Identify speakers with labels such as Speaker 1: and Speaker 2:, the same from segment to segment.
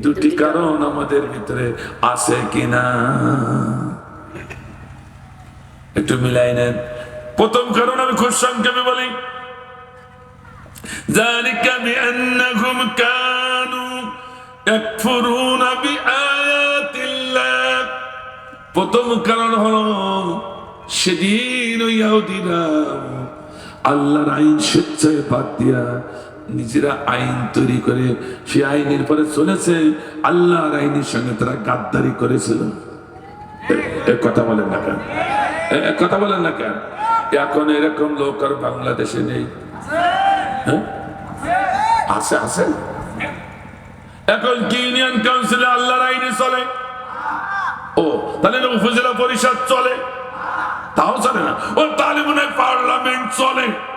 Speaker 1: দুটি কারণ আমাদের ভিতরে আছে কিনা একটু মিলাই নেন প্রথম কারণ আমি খুব সংক্ষেপে বলি ذلك بأنهم كانوا يكفرون بآيات الله প্রথম কারণ হলো সেদিন ওই ইহুদিরা আল্লাহর আইন স্বেচ্ছায় বাদ দিয়া নিজেরা আইন তৈরি করে, সে আইনের পরে চলেছে। আল্লাহর আইনের সঙ্গে তারা গাদ্দারি করেছিল। কথা বলেন না কেন? কথা বলেন না কেন? এখন এরকম লোক আর বাংলাদেশে নেই। হ্যাঁ? আছে আছে। এখন কি ইউনিয়ন কাউন্সিলে আল্লাহর আইনে চলে? ও, তাহলে উপজেলা পরিষদ চলে? তাও চলে না। ও, তাহলে মনে হয় পার্লামেন্ট চলে।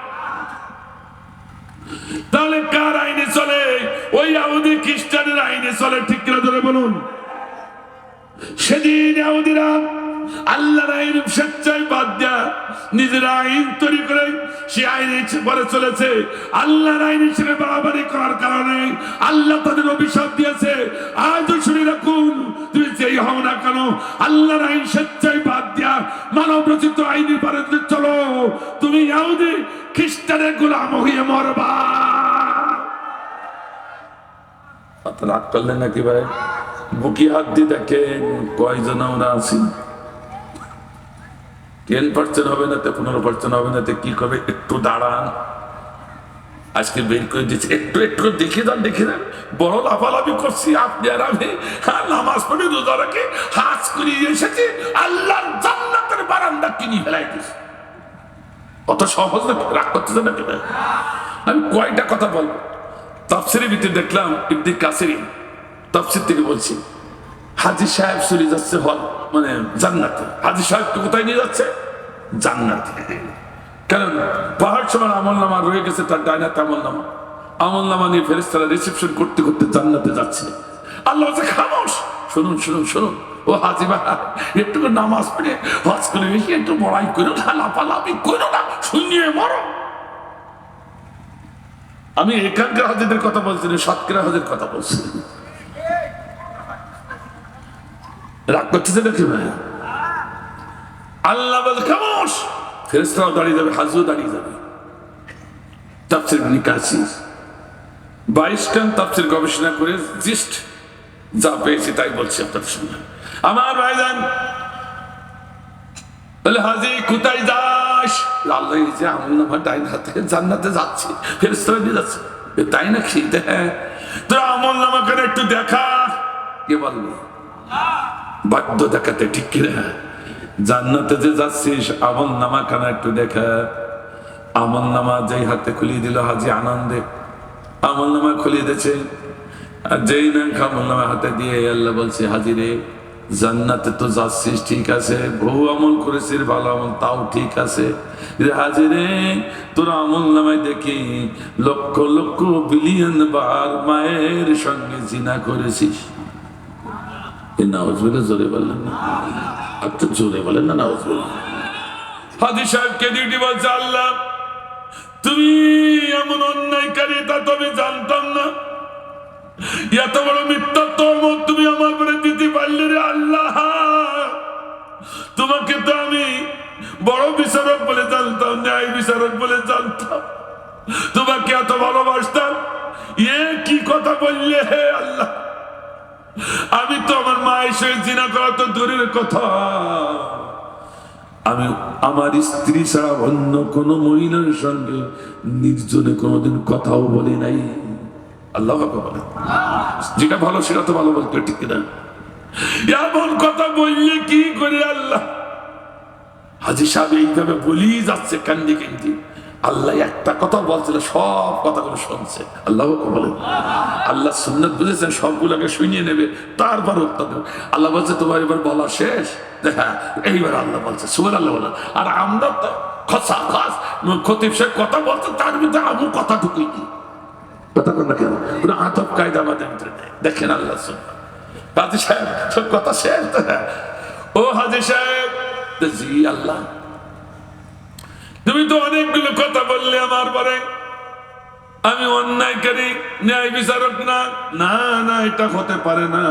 Speaker 1: তাহলে কার আইনে চলে? ওই আউদি খ্রিস্টানের আইনে চলে, ঠিক কিনা ধরে বলুন? সেদিন আউদিরা আল্লাহর আইন স্বেচ্ছায় বাদ দেয়া, নিজের আইন তৈরি করে সে আইন পরে চলেছে। আল্লাহর আইন হিসেবে বাড়াবাড়ি করার কারণে আল্লাহ তাদের অভিশাপ দিয়েছে। আজও শুনে রাখুন, তুমি যেই হও না কেন, আল্লাহর আইন স্বেচ্ছায় বাদ দেয়া মানব রচিত আইনের পরে চলো, তুমি ইয়াহুদি, খ্রিস্টানের গোলাম হয়ে মরবা। রাগ করলেন নাকি ভাই? বুকি হাত দিয়ে দেখেন কয়জন আমরা আছি। টেন পার্সেন্ট হবে না তো পনেরো পার্সেন্ট হবে না তো কি করবে? একটু দাঁড়ান। আজকে বের করে দিচ্ছে একটু একটু দেখে যান দেখে যান। বড় লাফালাফি করছি আপনি আর আমি। নামাজ পড়ে রোজা রাখে হাত করিয়ে এসেছে। আল্লাহর জান্নাতের বারান্দা কিনি ফেলাই দিয়েছে। অত সহজ না, রাগ করতেছে না কেন আমি কয়টা কথা বলব? তাফসিরের ভিতরে দেখলাম ইবদি কাসিরি, তাফসির থেকে বলছি। হাজি সাহেব চলে যাচ্ছে হল মানে জান্নাতে। হাজি সাহেব কোথায় নিয়ে যাচ্ছে? জান্নাতে। কারণ পাহাড় সমান আমল নামা রয়ে গেছে তার ডাইনাতে আমল নামা। আমল নামা নিয়ে ফেরেস্তারা রিসেপশন করতে করতে জান্নাতে যাচ্ছে। আল্লাহ খামোশ! শুনুন শুনুন শুনুন। ও হাজি ভাই, একটু নামাজ পড়ে, হজ করে বেশি একটু বড়াই করো না, লাফালাফি করো না, শুনিয়ে মরো। আমি এখানকার হাজিদের কথা বলছি না সাতক্ষীরা হাজির কথা বলছি। রাগ করতেছে নাকি ভাই। আল্লাহ বল, খামোশ! ফেরেস্তাও দাঁড়িয়ে যাবে হাজু দাঁড়িয়ে যাবে। তাফসির নিকাশি বাইশ খান তাফসির গবেষণা করে জিস্ট যা পেয়েছি তাই বলছি আপনাদের সঙ্গে আমার ভাইজান, বলে, হাজি, কোথায় যাস? আল্লাহ যে আমল নামা ডাইন হাত, জান্নাতে যাচ্ছে ফেরেস্তারা নিয়ে যাচ্ছে। তাই না খেতে হ্যাঁ। তোর আমল নামা করে একটু দেখা? কে বলবি? বাধ্য দেখাতে ঠিক কিনা? জান্নাতে যে যাচ্ছিস, আমল নামা খানা একটু দেখা। আমল নামা যেই হাতে খুলিয়ে দিল হাজি আনন্দে। আমল নামা খুলিয়ে দিয়েছে। আর যেই না আমল নামা হাতে দিয়ে আল্লাহ বলছে হাজিরে জান্নাতে তো যাচ্ছিস, ঠিক আছে। বহু আমল করেছিস, ভালো আমল তাও ঠিক আছে। হাজিরে তোর আমল নামায় দেখি লক্ষ লক্ষ বিলিয়ন বার মায়ের সঙ্গে জিনা করেছিস। এই নাউজবিল্লা জোরে বললেন না। একটু জোরে বলেন না নাউজবিল্লা হাজি সাহেবকে ডিউটি বলছে, আল্লাহ, তুমি এমন অন্যায়কারী তা তো আমি জানতাম না। এত বড় মিথ্যা তহমত তুমি আমার উপরে দিতে পারলে রে আল্লাহ। তোমাকে তো আমি বড় বিচারক বলে জানতাম, ন্যায় বিচারক বলে জানতাম। তোমাকে এত ভালোবাসতাম, এ কি কথা বললে হে আল্লাহ? আমি তো আমার মায়ের সঙ্গে জিনা করা তো দূরের কথা। আমি আমার স্ত্রী ছাড়া অন্য কোন মহিলার সঙ্গে নির্জনে কোনোদিন কথাও বলি নাই। আল্লাহ বলে। যেটা ভালো সেটা তো ভালো বলতে ঠিক না এমন কথা বললে কি করে আল্লাহ? হাজি সাহেব এইভাবে বলেই যাচ্ছে কান্দি কান্দি। আল্লাহ একটা কথা বলছিল, সব কথাগুলো শুনছে। আল্লাহ বলে, আল্লাহ সুন্নত বুঝেছেন, সবগুলোকে শুনিয়ে নেবে, তারপর উত্তর দেবে। আল্লাহ বলছে, তোমার এবার বলা শেষ? হ্যাঁ এইবার আল্লাহ বলছে সুবের আল্লাহ বলে। আর আমরা তো খসা খস, খতিব সাহেব কথা বলছে, তার ভিতরে আমি কথা ঢুকুই দিই কথা কর কেন? পুরো আতপ কায়দা ভিতরে দেখেন আল্লাহ সুন্নত। হাজি সাহেব সব কথা শেষ হ্যাঁ। ও হাজি সাহেব জি আল্লাহ। তুমি তো অনেকগুলো কথা বললে আমার পরে। আমি অন্যায়কারী ন্যায় বিচারক না। না না এটা হতে পারে না।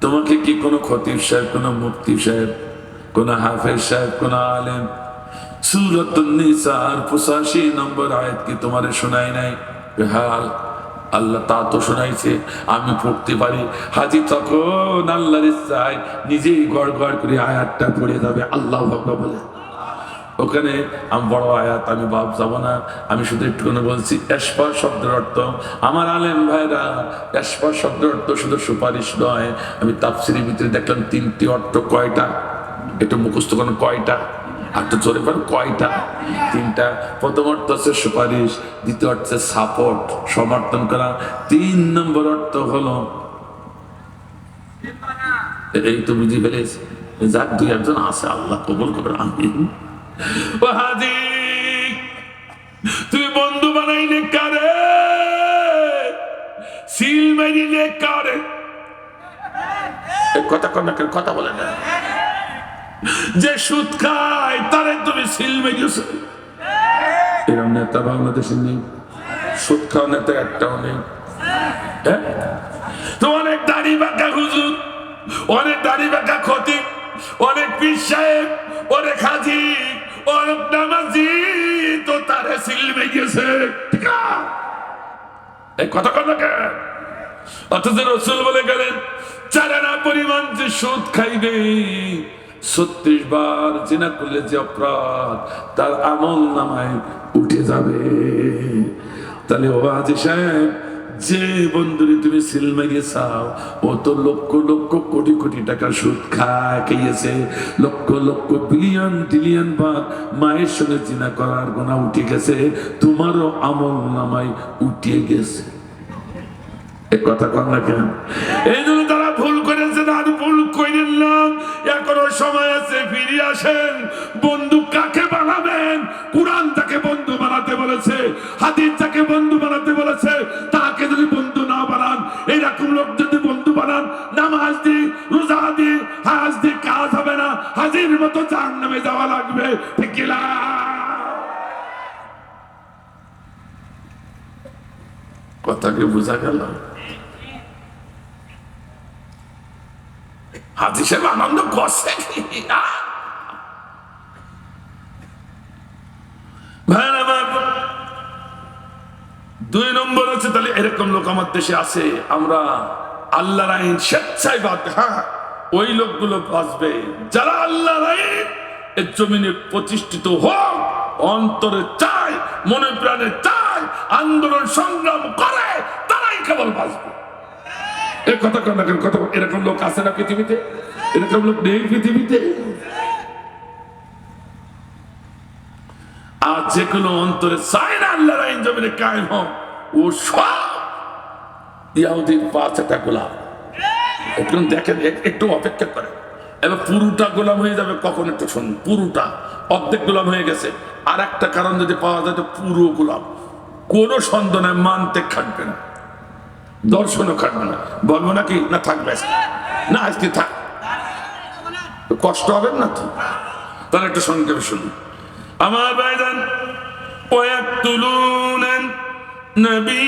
Speaker 1: তোমাকে কি কোনো খতিব সাহেব কোনো মুফতি সাহেব কোন হাফেজ সাহেব কোন আলেম সুরত নিসার পঁচাশি নম্বর আয়াত কি তোমার শোনাই নাই? হাল আল্লাহ তা তো শোনাইছে আমি পড়তে পারি। হাজি তখন আল্লাহর ইচ্ছায় নিজেই গড় গড় করে আয়াতটা পড়ে যাবে আল্লাহ বলে। ওখানে আমি বড় আয়াত, আমি বাপ যাব না। আমি শুধু একটুখানি বলছি, এসপা শব্দের অর্থ, আমার আলেম ভাইরা, এসপা শব্দের অর্থ শুধু সুপারিশ নয়। আমি তাপসির ভিতরে দেখলাম তিনটি অর্থ, কয়টা? একটু মুখস্থ করেন, কয়টা? আর তো চলে পারেন কয়টা? তিনটা। প্রথম অর্থ হচ্ছে সুপারিশ, দ্বিতীয় অর্থ হচ্ছে সাপোর্ট, সমর্থন করা। তিন নম্বর অর্থ হলো, এই তো বুঝি ফেলেছি। যাক, দুই একজন আছে, আল্লাহ কবল করে আমিন। তুই বন্ধু বানাইলে কারে? সিল মারিলে কারে? কথা কর না কেন, কথা বলে না। যে সুদ খায়, তারে তুমি সিল মেরিয়েছো। এরকম নেতা বাংলাদেশে নেই, সুদ খাওয়া নেতা একটাও নেই। হ্যাঁ? তো অনেক দাড়ি বাঁকা হুজুর, অনেক দাড়ি বাঁকা ক্ষতি অনেক পীর সাহেব, অনেক হাজি। রসুল বলে গেলেন চারানা পরিমাণ যে সুদ খাইবে, ছত্রিশ বার যে অপরাধ, তার আমল নামায় উঠে যাবে। তাহলে ও আজি সাহেব যে বন্ধুরে তুমি সিল মারিয়ে ও তো লক্ষ লক্ষ কোটি কোটি টাকা সুদ খায় লক্ষ লক্ষ বিলিয়ন ট্রিলিয়ন বার মায়ের সঙ্গে জিনা করার গোনা উঠে গেছে, তোমারও আমল নামায় উঠে গেছে। কথা এই তারা ভুল করেছেন আর ভুল এখনও সময় আছে, ফিরে আসেন। বন্ধু কাকে বানাবেন? তাকে বন্ধু বানাতে বলেছে, হাদিস তাকে বন্ধু মতো জাহান নামে যাওয়া লাগবে। ঠিক কি বোঝা গেল? সাহেব আনন্দ করছে। দুই নম্বর আছে তাহলে এরকম লোক আমার দেশে আছে, আমরা আল্লাহর আইন স্বেচ্ছায় বাদ হ্যাঁ। ওই লোকগুলো বাঁচবে যারা আল্লাহ এর জমিনে প্রতিষ্ঠিত হোক, অন্তরে চায়, মনে প্রাণে চায়, আন্দোলন সংগ্রাম করে, তারাই কেবল বাঁচবে। এ কথা এরকম লোক না পৃথিবীতে? এরকম লোক পৃথিবীতে? আর যে কোনো অন্তরে আইন জমিনে কায়েম হোক, ও সব গোলাম। একটু দেখেন এক- একটু অপেক্ষা করে এবার পুরোটা গোলাম হয়ে যাবে কখন একটু শুনুন পুরোটা অর্ধেক গোলাম হয়ে গেছে আর একটা কারণ যদি পাওয়া যায় তো পুরো গোলাম কোনো সন্দেহ নাই মানতে খাটবে না দর্শনও খাটবে না বলবো নাকি না থাকবে আজকে? না আজকে থাক কষ্ট হবে না তো তাহলে একটু সংক্ষেপে শুনুন আমার ভাইজান ويقتلون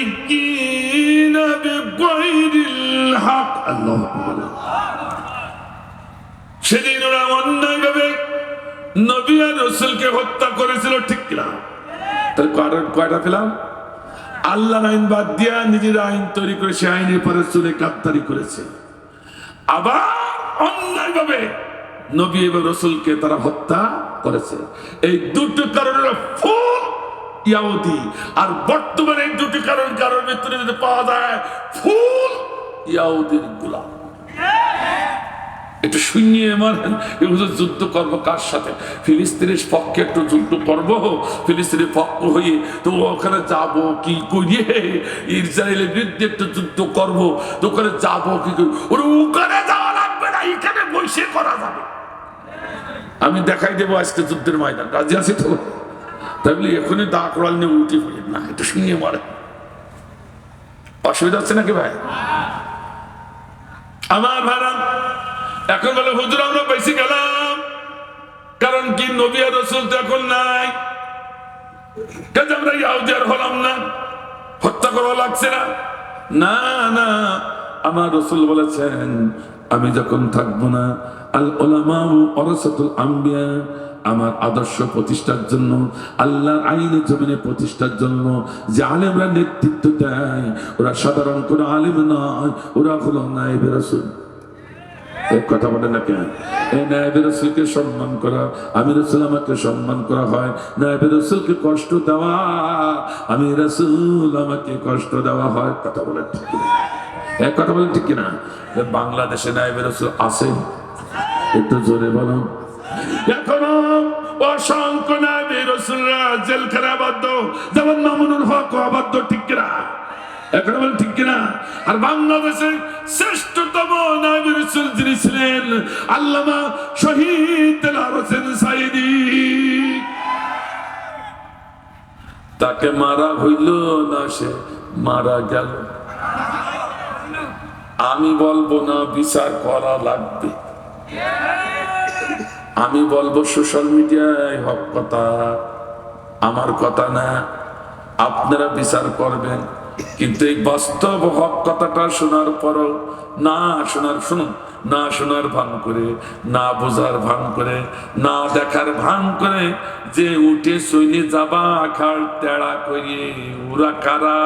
Speaker 1: النبيين بغير الحق الله أكبر সেদিন ওরা অন্যায়ভাবে নবী আর রসুলকে হত্যা করেছিল, ঠিক কিনা? তাহলে কয়টা কয়টা পেলাম? আল্লাহর আইন বাদ দিয়া নিজের আইন তৈরি করে সে আইনের পরে চলে গাদ্দারি করেছে। আবার অন্যায়ভাবে নবী এবং রসুলকে তারা হত্যা করেছে। এই দুটো কারণের ফুল ইয়াহুদি, আর বর্তমানে এই দুটি কারণ কারণ ভিতরে যদি পাওয়া যায়, ফুল ইয়াহুদির গোলাম। একটু শুনিয়ে মারেন এগুলো যুদ্ধ করব কার সাথে? ফিলিস্তিনের পক্ষে একটু যুদ্ধ করব? ফিলিস্তিনের পক্ষ হয়ে তো ওখানে যাব কি করিয়ে? ইসরায়েলের বিরুদ্ধে একটু যুদ্ধ করব। তো ওখানে যাব কি করি? ওরে ওখানে যাওয়া লাগবে না, এখানে বসে করা যাবে। আমি দেখাই দেবো আজকে যুদ্ধের ময়দান। রাজি আছি তো? তাহলে এখনই দা করাল নিয়ে উঠে পড়ে। না, একটু শুনিয়ে মারে। অসুবিধা হচ্ছে নাকি ভাই? আমার ভাড়া এখন বলে, হুজুর, আমরা বেশি গেলাম। কারণ কি নবী আর রসুল তো এখন নাই। আমরা হলাম না? হত্যা করা লাগছে না? না না, আমার রসুল বলেছেন, আমি যখন থাকব না, আল আম্বিয়া, আমার আদর্শ প্রতিষ্ঠার জন্য, আল্লাহর আইনে জমিনে প্রতিষ্ঠার জন্য, যে আলেমরা নেতৃত্ব দেয়, ওরা সাধারণ কোনো আলেম নয়, ওরা হলো নাইবে রসুল। এক কথা বলে না কেন? এই নায়বে রসুলকে সম্মান করা আমি রসুল আমাকে সম্মান করা হয়। নায়বে রসুলকে কষ্ট দেওয়া আমি রসুল আমাকে কষ্ট দেওয়া হয়। কথা বলে ঠিক? এক কথা বলে ঠিক কিনা? বাংলাদেশে নায়বে রসুল আছে? একটু জোরে বলো। এখনও অসংখ্য নায়বে রসুলরা জেলখানে আবদ্ধ, যেমন মামুনুল হক ঠিক কিনা? এখন বল ঠিক কিনা? আর বাংলাদেশের শ্রেষ্ঠতম নায়ব রসুল যিনি ছিলেন আল্লামা শহীদ দেলার সাইদি। তাকে মারা হইল না সে মারা গেল। আমি বলব না, বিচার করা লাগবে। আমি বলব, সোশ্যাল মিডিয়ায় হক কথা। আমার কথা না, আপনারা বিচার করবেন। কিন্তু এই বাস্তব হক কথাটা শোনার পরও না শোনার, শুনুন, না শোনার ভান করে, না বোঝার ভান করে, না দেখার ভান করে যে উঠে চলে যাবা খাল তেড়া করিয়ে উরা কারা?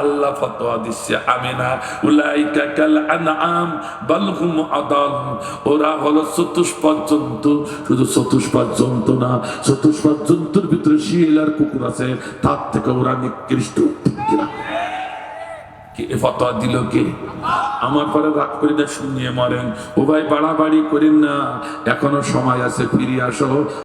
Speaker 1: আল্লাহ ফতোয়া দিচ্ছে আমি না উলাইকা কাল আনআম, বাল হুম আদাল। ওরা হলো চতুষ্পদ জন্তু, শুধু চতুষ্পদ জন্তু না, চতুষ্পদ জন্তুর ভিতরে শিয়াল আর কুকুর আছে, তার থেকে ওরা নিকৃষ্ট এ ফতোয়া দিল কে? আমার পরে রাগ করি না শুনিয়ে মরেন। ও ভাই বাড়াবাড়ি করেন না, এখনও সময় আছে ফিরে আসো।